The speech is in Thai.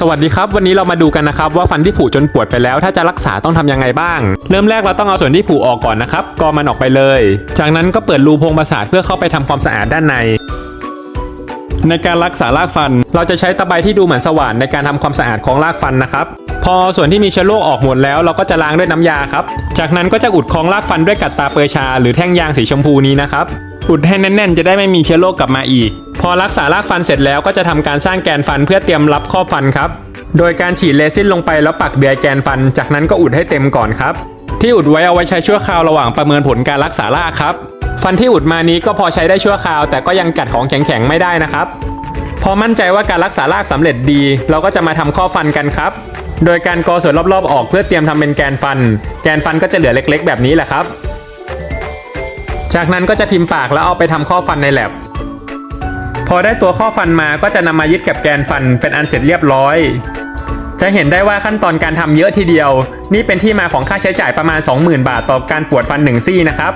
สวัสดีครับ วันนี้เรามาดูกันนะครับว่าฟันที่ผุจนปวดไปแล้ว ถ้าจะรักษาต้องทำยังไงบ้าง เริ่มแรกเราต้องเอาส่วนที่ผุออกก่อนนะครับกอมันออกไปเลย จากนั้นก็เปิดรูโพรงประสาทเพื่อเข้าไปทำความสะอาดด้านใน ในการรักษารากฟัน เราจะใช้ตะไบที่ดูเหมือนสว่านในการทำความสะอาดของรากฟันนะครับพอส่วนที่มีเชื้อโรคออกหมดแล้วเราก็จะล้างด้วยน้ำยาครับ จากนั้นก็จะอุดคองรากฟันด้วยกัดตาเปอร์ชา หรือแท่งยางสีชมพูนี้นะครับอุดให้แน่นๆ จะได้ไม่มีเชื้อโรคกลับมาอีก พอรักษารากฟันเสร็จแล้วก็จะทำการสร้างแกนฟันเพื่อเตรียมรับข้อฟันครับ โดยการฉีดเลซินลงไปแล้วปักเดือยแกนฟัน จากนั้นก็อุดให้เต็มก่อนครับ ที่อุดไว้เอาไว้ใช้ชั่วคราวระหว่างประเมินผลการรักษารากครับ ฟันที่อุดมานี้ก็พอใช้ได้ชั่วคราว แต่ก็ยังกัดของแข็งๆไม่ได้นะครับ พอมั่นใจว่าการรักษารากสำเร็จดี เราก็จะมาทำข้อฟันกันครับ โดยการกอส่วนรอบๆออกเพื่อเตรียมทำเป็นแกนฟัน แกนฟันก็จะเหลือเล็ก ๆ แบบนี้แหละครับ จากนั้นก็จะพิมพ์ปากแล้วเอาไปทำข้อฟันในแลบ อได้ตัวข้อฟันมาก็จะนำมายึดกับแกนฟันเป็นอันเสร็จเรียบร้อย จะเห็นได้ว่าขั้นตอนการทำเยอะทีเดียว นี่เป็นที่มาของค่าใช้จ่ายประมาณ 20,000 บาทต่อการปวดฟันหนึ่งซี่นะครับ